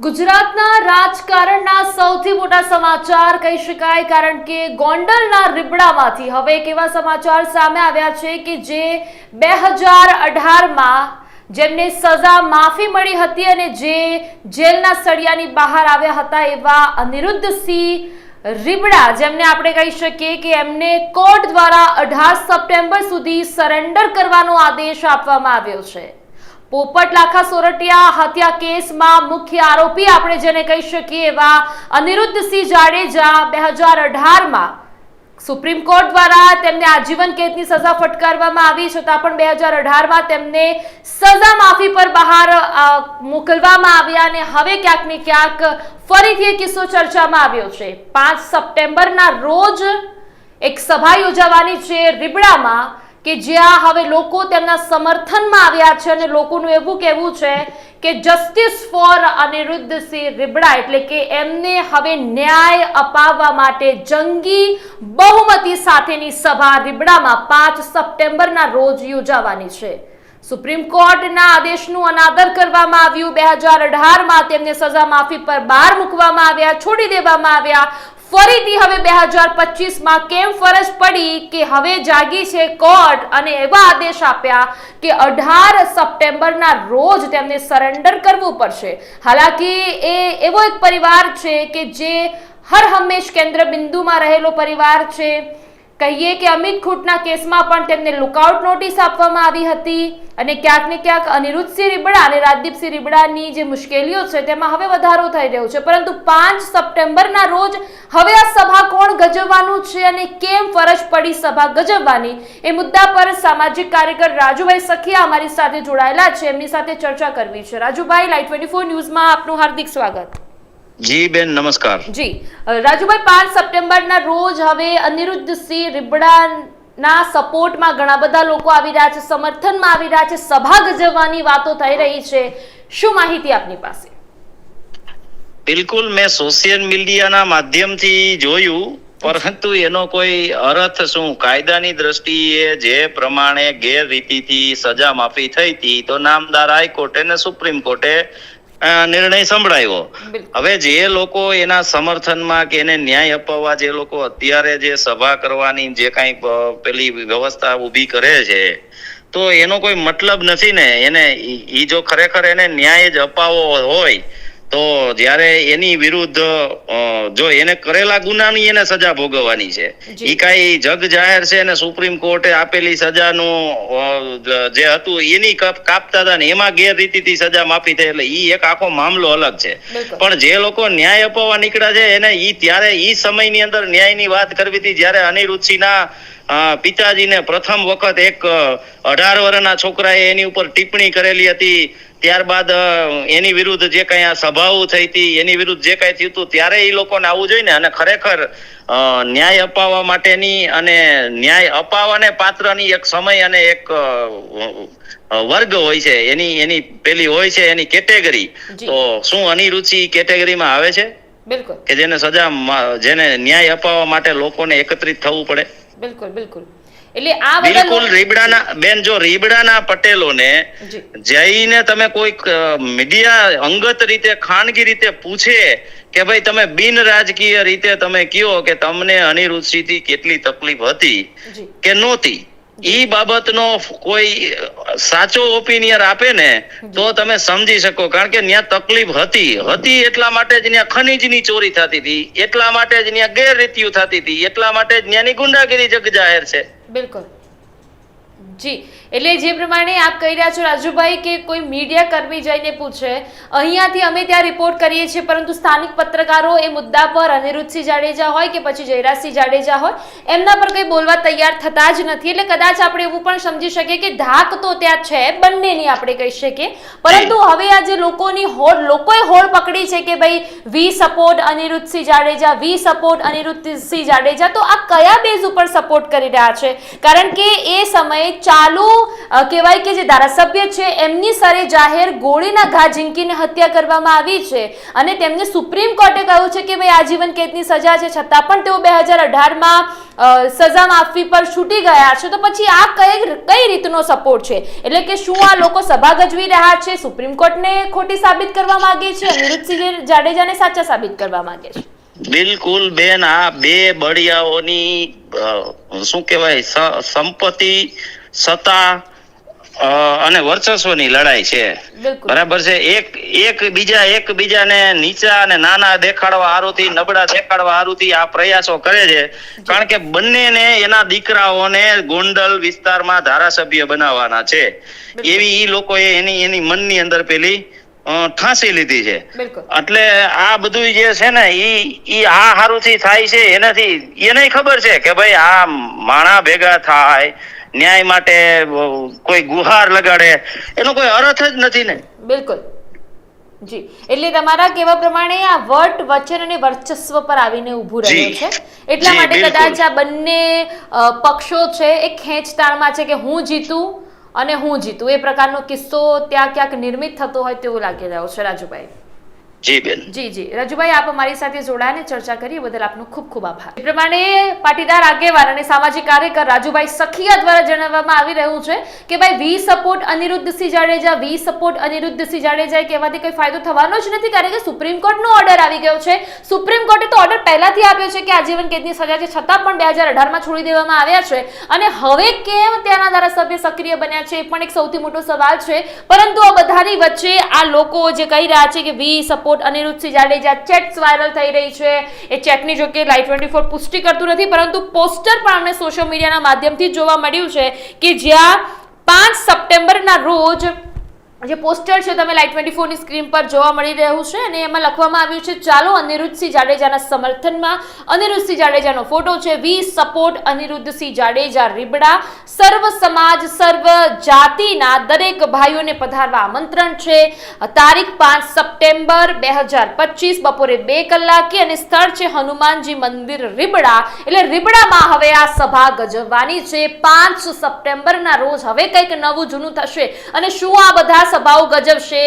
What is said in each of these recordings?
ગુજરાતના રાજકારણના સૌથી મોટા સમાચાર કહી શકાય, કારણ કે ગોંડલના રીબડામાંથી હવે એક એવા સમાચાર સામે આવ્યા છે કે જે બે હજાર અઢારમાં જેમને સજા માફી મળી હતી અને જે જેલના સળિયાની બહાર આવ્યા હતા એવા અનિરુદ્ધ સિંહ રીબડા, જેમને આપણે કહી શકીએ કે એમને કોર્ટ દ્વારા અઢાર સપ્ટેમ્બર સુધી સરેન્ડર કરવાનો આદેશ આપવામાં આવ્યો છે. પોપટ લાખા સોરઠિયા હત્યા કેસમાં મુખ્ય આરોપી આપણે જેને કહી શકીએ એવા અનિરુદ્ધસિંહ જાડેજા બે હજાર અઢારમાં સુપ્રીમ કોર્ટ દ્વારા તેમને આજીવન કેદની સજા ફટકારવામાં આવી છતાં પણ બે હજાર અઢારમાં તેમને સજા માફી પર બહાર મોકલવામાં આવ્યા અને હવે ક્યાંક ને ક્યાંક ફરીથી એ કિસ્સો ચર્ચામાં આવ્યો છે. પાંચ સપ્ટેમ્બરના રોજ એક સભા યોજાવાની છે. રીબડામાં કે જ્યાં હવે લોકો તેમના સમર્થનમાં આવ્યા છે અને લોકોનું એવું કહેવું છે કે જસ્ટિસ ફોર અનિરુદ્ધસિંહ રીબડા એટલે કે એમને હવે ન્યાય અપાવવા માટે જંગી બહુમતી સાથેની સભા રીબડામાં પાંચ સપ્ટેમ્બરના રોજ યોજાવાની છે. સુપ્રીમ કોર્ટના આદેશનું અનાદર કરવામાં આવ્યું. બે હજાર અઢારમાં તેમને સજા માફી પર બહાર મૂકવામાં આવ્યા, છોડી દેવામાં આવ્યા. ફરીથી હવે બે હજાર પચીસમાં કેમ ફરજ પડી કે હવે જાગી છે કોર્ટ? અને એવા આદેશ આપ્યા કે અઢાર સપ્ટેમ્બરના રોજ તેમને સરેન્ડર કરવું પડશે. હાલાકી એ એવો એક પરિવાર છે કે જે હર હંમેશ કેન્દ્ર બિંદુમાં રહેલો પરિવાર છે. કહીએ કે અમિત ખૂટના કેસમાં પણ તેમને લુકઆઉટ નોટિસ આપવામાં આવી હતી અને ક્યાંક ને ક્યાંક અનિરુદ્ધસિંહ રીબડા અને રાજદીપસિંહ રીબડાની જે મુશ્કેલીઓ છે તેમાં હવે વધારો થઈ રહ્યો છે. પરંતુ પાંચ સપ્ટેમ્બરના રોજ હવે આ સભા કોણ ગજવવાનું છે અને કેમ ફરજ પડી સભા ગજવવાની એ મુદ્દા પર સામાજિક કાર્યકર રાજુભાઈ સખિયા અમારી સાથે જોડાયેલા છે. એમની સાથે ચર્ચા કરવી છે. રાજુભાઈ લાઈટ ટ્વેન્ટી ફોર ન્યૂઝમાં આપનું હાર્દિક સ્વાગત. જી બેન નમસ્કાર. જી. રાજુભાઈ પાંચ સપ્ટેમ્બરના રોજ હવે અનિરુદ્ધસિંહ રીબડાના સપોર્ટમાં ઘણા બધા લોકો આવી રહ્યા છે સમર્થનમાં આવી રહ્યા છે સભા ગજવવાની વાતો થઈ રહી છે. શું માહિતી આપની પાસે? બિલકુલ મેં સોશિયલ મીડિયાના માધ્યમથી જોયું પરંતુ એનો કોઈ અર્થ શું? કાયદાની દ્રષ્ટિએ જે પ્રમાણે ગેરરીતિથી સજા માફી થઈ હતી તો નામદાર હાઈકોર્ટે ને સુપ્રીમ કોર્ટે નિર્ણય સંભળાયો. હવે જે લોકો એના સમર્થનમાં કે એને ન્યાય અપાવવા જે લોકો અત્યારે જે સભા કરવાની જે કાંઈ પેલી વ્યવસ્થા ઊભી કરે છે તો એનો કોઈ મતલબ નથી ને. એને ઈ- જો ખરેખર એને ન્યાય જ અપાવવો હોય તો જ્યારે એની વિરુદ્ધ જો એને કરેલા ગુનાની એને સજા ભોગવવાની છે. એ કાંઈ જગ જાહેર છે અને સુપ્રીમ કોર્ટે આપેલી સજાનું જે હતું એની કાપતા હતા ને એમાં ગેરરીતિથી સજા માફી થઈ એટલે એ એક આખો મામલો અલગ છે. પણ જે લોકો ન્યાય અપાવવા નીકળ્યા છે એને એ ત્યારે ઈ સમયની અંદર ન્યાયની વાત કરવી હતી જ્યારે અનિરુદ્ધસિંહના પિતાજીને પ્રથમ વખત એક અઢાર વર્ષના છોકરાએ એની ઉપર ટિપ્પણી કરેલી હતી. ત્યારબાદ એની વિરુદ્ધ જે કઈ આ સભાઓ થઈ હતી એની વિરુદ્ધ જે કઈ થયું હતું ત્યારે એ લોકોને આવવું જોઈએ ને. અને ખરેખર ન્યાય અપાવવા માટેની અને ન્યાય અપાવવાને પાત્રની એક સમય અને એક વર્ગ હોય છે. એની એની પેલી હોય છે એની કેટેગરી. તો શું અનિરુચિ કેટેગરીમાં આવે છે? બિલકુલ. કે જેને સજા જેને ન્યાય અપાવવા માટે લોકોને એકત્રિત થવું પડે? બિલકુલ બિલકુલ. એટલે આ બિલકુલ લોકો- રીબડાના બેન જો રીબડાના પટેલોને જઈને તમે કોઈક મીડિયા અંગત રીતે ખાનગી રીતે પૂછે કે ભાઈ તમે બિન રાજકીય રીતે તમે કયો કે તમને અનિરુચિથી કેટલી તકલીફ હતી કે નહોતી? ઈ બાબતનો કોઈ સાચો ઓપિનિયન આપે ને તો તમે સમજી શકો. કારણ કે ત્યાં તકલીફ હતી. હતી એટલા માટે જ ત્યાં ખનીજની ચોરી થતી હતી. એટલા માટે જ ત્યાં ગેરરીતિઓ થતી હતી. એટલા માટે જ ત્યાંની ગુંડાગીરી જગ જાહેર છે. બિલકુલ. જી. એટલે જે પ્રમાણે આપ કહી રહ્યા છો રાજુભાઈ કે કોઈ મીડિયા કર્મી જઈને પૂછે અહીંયાથી અમે ત્યાં રિપોર્ટ કરીએ છીએ પરંતુ સ્થાનિક પત્રકારો એ મુદ્દા પર અનિરુદ્ધસિંહ જાડેજા હોય કે પછી જયરાજસિંહ જાડેજા હોય એમના પર કંઈ બોલવા તૈયાર થતા જ નથી. એટલે કદાચ આપણે એવું પણ સમજી શકીએ કે ધાક તો ત્યાં છે બંનેની આપણે કહી શકીએ. પરંતુ હવે આ જે લોકોની હોડ લોકોએ હોડ પકડી છે કે ભાઈ we support Aniruddhsinh Jadeja we support Aniruddhsinh Jadeja તો આ કયા બેઝ ઉપર સપોર્ટ કરી રહ્યા છે? કારણ કે એ સમયે ચાલુ કહેવાય કે જે ધારાસભ્ય છે, એમની સરે જાહેર ગોળીના ઘા ઝીંકીને હત્યા કરવામાં આવી છે. અને તેમને સુપ્રીમ કોર્ટે કહ્યું છે કે, ભાઈ આજીવન કેદની સજા છે. છતાં પણ તેઓ બે હજાર અઢારમાં સજા માફી પર છૂટી ગયા છે. તો પછી આ કઈ કઈ રીતનો સપોર્ટ છે? એટલે કે શું આ લોકો સભા ગજવી રહ્યા છે? સુપ્રીમ કોર્ટને ખોટી સાબિત કરવા માંગે છે? અનિરુદ્ધસિંહ જાડેજાને સાચા સાબિત કરવા માંગે છે? બિલકુલ, બેન, આ બે બળિયાઓની શું કહેવાય સંપત્તિ સત્તા અને વર્ચસ્વની લડાઈ છે. બરાબર છે? એક એક બીજા એક બીજાને નીચા અને નાના દેખાડવા આરુતિ નબળા દેખાડવા આરુતિ આ પ્રયાસો કરે છે. કારણ કે બંનેને એના દીકરાઓને ગોંડલ વિસ્તારમાં ધારાસભ્ય બનાવવાના છે. એવી ઈ લોકોએ એની એની મનની અંદર પેલી ઠાંસી લીધી છે. એટલે આ બધું જે છે ને ઈ ઈ આ હારુથી થાય છે એનાથી એને ખબર છે કે ભાઈ આ માણા ભેગા થાય ન્યાય માટે કોઈ ગુહાર લગાડે એનો કોઈ અર્થ જ નથી ને. બિલકુલ. જી. એટલે તમારા કહેવા પ્રમાણે આ વટ વચન અને વર્ચસ્વ પર આવીને ઊભું રહ્યું છે. એટલા માટે કદાચ આ બંને પક્ષો છે એ ખેંચતાણમાં છે કે હું જીતું અને હું જીતું. એ પ્રકારનો કિસ્સો ત્યાં ક્યાંક નિર્મિત થતો હોય તેવું લાગી રહ્યો છે રાજુભાઈ. જી બેન. જી જી. રાજુભાઈ, આપ અમારી સાથે જોડાઈને ચર્ચા કરી બદલ આપનો ખૂબ ખૂબ આભાર. એ પ્રમાણે પાટીદાર આગેવાન અને સામાજિક કાર્યકર રાજુભાઈ સખિયા દ્વારા જણાવવામાં આવી રહ્યું છે કે ભાઈ, we support Aniruddhsinh Jadeja, we support Aniruddhsinh Jadeja એ કહેવાથી કોઈ ફાયદો થવાનો જ નથી, કારણ કે સુપ્રીમ કોર્ટનો ઓર્ડર આવી ગયો છે. સુપ્રીમ કોર્ટે તો ઓર્ડર પહેલાથી આપ્યો છે કે આજીવન કેદની સજા છે, છતાં પણ બે હજાર અઢારમાં છોડી દેવામાં આવ્યા છે. અને હવે કેમ ત્યાંના ધારાસભ્ય સક્રિય બન્યા છે, એ પણ એક સૌથી મોટો સવાલ છે. પરંતુ આ બધાની વચ્ચે આ લોકો જે કહી રહ્યા છે કે we support Aniruddhsinh Jadeja chats viral થઈ રહી છે. એ ચેટની જોકે લાઈવ ટ્વેન્ટી ફોર પુષ્ટિ કરતું નથી, પરંતુ પોસ્ટર પણ અમને સોશિયલ મીડિયાના માધ્યમથી જોવા મળ્યું છે કે જ્યાં પાંચ સપ્ટેમ્બરના રોજ જે પોસ્ટર છે તમે લાઈટ ટ્વેન્ટી ફોરની સ્ક્રીન પર જોવા મળી રહ્યું છે અને એમાં લખવામાં આવ્યું છે, ચાલો અનિરુદ્ધસિંહ જાડેજાના સમર્થનમાં અનિરુદ્ધસિંહ જાડેજાનો ફોટો છે. We support Aniruddhsinh Jadeja Ribda. સર્વ સમાજ, સર્વ જાતિના દરેક ભાઈઓને પધારવા આમંત્રણ છે. તારીખ પાંચ સપ્ટેમ્બર બે હજાર પચીસ, બપોરે બે કલાકે અને સ્થળ છે હનુમાનજી મંદિર રીબડા. એટલે રીબડામાં હવે આ સભા ગજવવાની છે. પાંચ સપ્ટેમ્બરના રોજ હવે કંઈક નવું જૂનું થશે. અને શું આ બધા સભાઓ ગજવશે.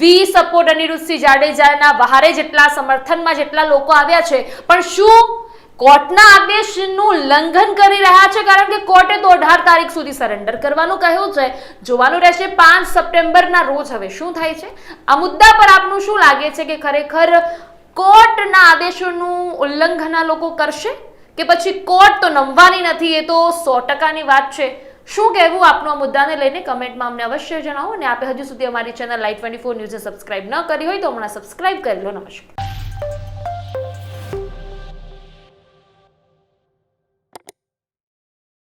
વી સપોર્ટ અનિરુદ્ધસિંહ જાડેજાના વહારે જેટલા સમર્થનમાં જેટલા લોકો આવ્યા છે. પણ શું કોર્ટના આદેશનું ઉલ્લંઘન કરી રહ્યા છે? કારણ કે કોર્ટે તો અઢાર તારીખ સુધી સરેન્ડર કરવાનું કહ્યું છે. જોવાનું રહેશે પાંચ સપ્ટેમ્બરના રોજ હવે શું થાય છે? આ મુદ્દા પર આપનું શું લાગે છે કે ખરેખર કોર્ટના આદેશોનું ઉલ્લંઘન લોકો કરશે? કે પછી કોર્ટ તો નમવાની નથી, એ તો સો ટકાની વાત છે. શું કહેવું આપનો મુદ્દાને લઈને કમેન્ટમાં અમને અવશ્ય જણાવો અને આપે હજુ સુધી અમારી ચેનલ લાઈટ ટ્વેન્ટી ફોર ન્યૂઝને સબસ્ક્રાઇબ ન કરી હોય તો હમણાં સબસ્ક્રાઇબ કરી લો. નમસ્કાર.